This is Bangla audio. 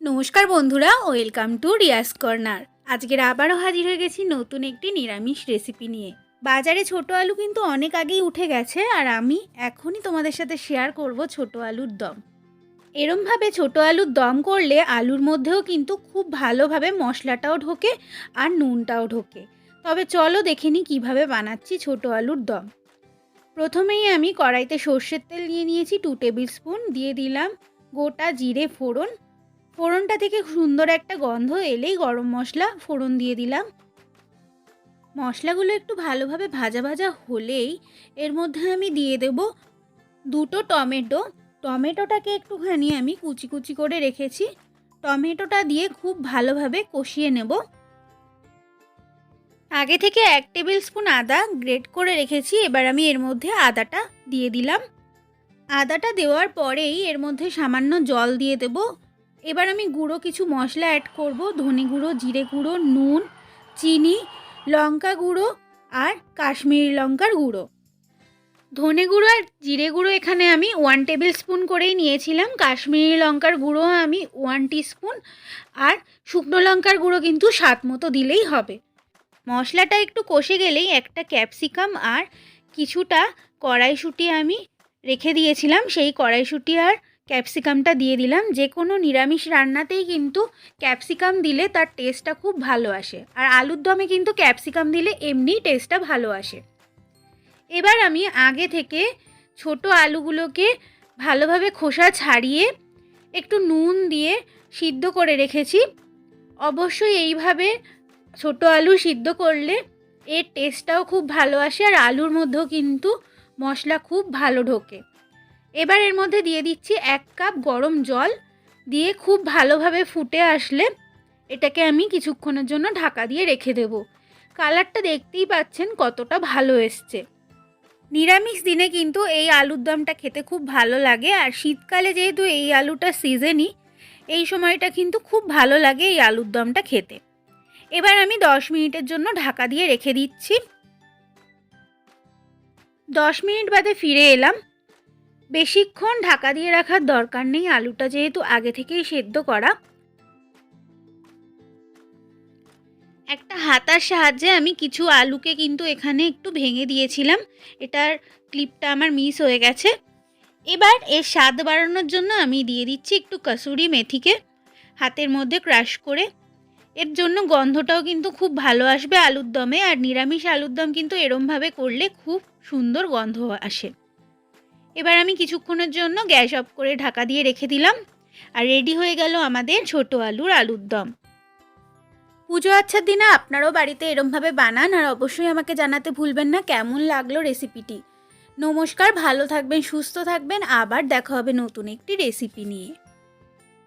নমস্কার বন্ধুরা, ওয়েলকাম টু রিয়াস কর্নার। আজকের আবারও হাজির হয়ে গেছি নতুন একটি নিরামিষ রেসিপি নিয়ে। বাজারে ছোট আলু কিন্তু অনেক আগেই উঠে গেছে আর আমি এখনই তোমাদের সাথে শেয়ার করব ছোট আলুর দম। এরমভাবে ছোট আলুর দম করলে আলুর মধ্যেও কিন্তু খুব ভালোভাবে মশলাটাও ঢোকে আর নুনটাও ঢোকে। তবে চলো দেখে নিই কীভাবে বানাচ্ছি ছোট আলুর দম। প্রথমেই আমি কড়াইতে সর্ষের তেল নিয়ে নিয়েছি টু টেবিল স্পুন দিয়ে দিলাম গোটা জিরে ফোড়ন ফোড়নটা থেকে সুন্দর একটা গন্ধ এলেই গরম মশলা ফোড়ন দিয়ে দিলাম। মশলাগুলো একটু ভালোভাবে ভাজা ভাজা হলেই এর মধ্যে আমি দিয়ে দেব দুটো টমেটো। টমেটোটাকে একটুখানি আমি কুচি কুচি করে রেখেছি। টমেটোটা দিয়ে খুব ভালোভাবে কষিয়ে নেব। আগে থেকে এক টেবিল স্পুন আদা গ্রেট করে রেখেছি, এবার আমি এর মধ্যে আদাটা দিয়ে দিলাম। আদাটা দেওয়ার পরেই এর মধ্যে সামান্য জল দিয়ে দেবো। এবার আমি গুঁড়ো কিছু মশলা অ্যাড করব। ধনে গুঁড়ো, জিরে গুঁড়ো, নুন, চিনি, লঙ্কা গুঁড়ো আর কাশ্মীরি লঙ্কার গুঁড়ো। ধনে গুঁড়ো আর জিরে গুঁড়ো এখানে আমি ওয়ান টেবিল স্পুন করেই নিয়েছিলাম। কাশ্মীরি লঙ্কার গুঁড়ো আমি ওয়ান স্পুন আর শুকনো লঙ্কার গুঁড়ো কিন্তু স্বাদ মতো দিলেই হবে। মশলাটা একটু কষে গেলেই একটা ক্যাপসিকাম আর কিছুটা কড়াইশুঁটি আমি রেখে দিয়েছিলাম। সেই কড়াইশুঁটি আর ক্যাপসিকামটা দিয়ে দিলাম। যে কোনো নিরামিষ রান্নাতেই কিন্তু ক্যাপসিকাম দিলে তার টেস্টটা খুব ভালো আসে। আর আলুর দমে কিন্তু ক্যাপসিকাম দিলে এমনিই টেস্টটা ভালো আসে। এবার আমি আগে থেকে ছোট আলুগুলোকে ভালোভাবে খোসা ছাড়িয়ে একটু নুন দিয়ে সিদ্ধ করে রেখেছি। অবশ্যই এইভাবে ছোট আলু সিদ্ধ করলে এর টেস্টটাও খুব ভালো আসে আর আলুর মধ্যেও কিন্তু মশলা খুব ভালো ঢোকে। এবার এর মধ্যে দিয়ে দিচ্ছি এক কাপ গরম জল, দিয়ে খুব ভালোভাবে ফুটে আসলে এটাকে আমি কিছুক্ষণের জন্য ঢাকা দিয়ে রেখে দেব। কালারটা দেখতেই পাচ্ছেন কতটা ভালো এসছে। নিরামিষ দিনে কিন্তু এই আলুর দমটা খেতে খুব ভালো লাগে, আর শীতকালে যেহেতু এই আলুটা সিজনই, এই সময়টা কিন্তু খুব ভালো লাগে এই আলুর দমটা খেতে। এবার আমি দশ মিনিটের জন্য ঢাকা দিয়ে রেখে দিচ্ছি। দশ মিনিট বাদে ফিরে এলাম। বেশিক্ষণ ঢাকা দিয়ে রাখার দরকার নেই আলুটা যেহেতু আগে থেকেই সেদ্ধ করা। একটা হাতার সাহায্যে আমি কিছু আলুকে কিন্তু এখানে একটু ভেঙে দিয়েছিলাম। এটার ক্লিপটা আমার মিস হয়ে গেছে। এবার এর স্বাদ বাড়ানোর জন্য আমি দিয়ে দিচ্ছি একটু কসুরি মেথিকে হাতের মধ্যে ক্রাশ করে। এর জন্য গন্ধটাও কিন্তু খুব ভালো আসবে আলুর দমে, আর নিরামিষ আলুর দম কিন্তু এরমভাবে করলে খুব সুন্দর গন্ধ আসে। এবার আমি কিছুক্ষণের জন্য গ্যাস অফ করে ঢাকা দিয়ে রেখে দিলাম আর রেডি হয়ে গেল আমাদের ছোট আলুর আলুর দম। পুজো আচ্ছার দিনে আপনারাও বাড়িতে এরমভাবে বানান আর অবশ্যই আমাকে জানাতে ভুলবেন না কেমন লাগল রেসিপিটি। নমস্কার, ভালো থাকবেন, সুস্থ থাকবেন, আবার দেখা হবে নতুন একটি রেসিপি নিয়ে।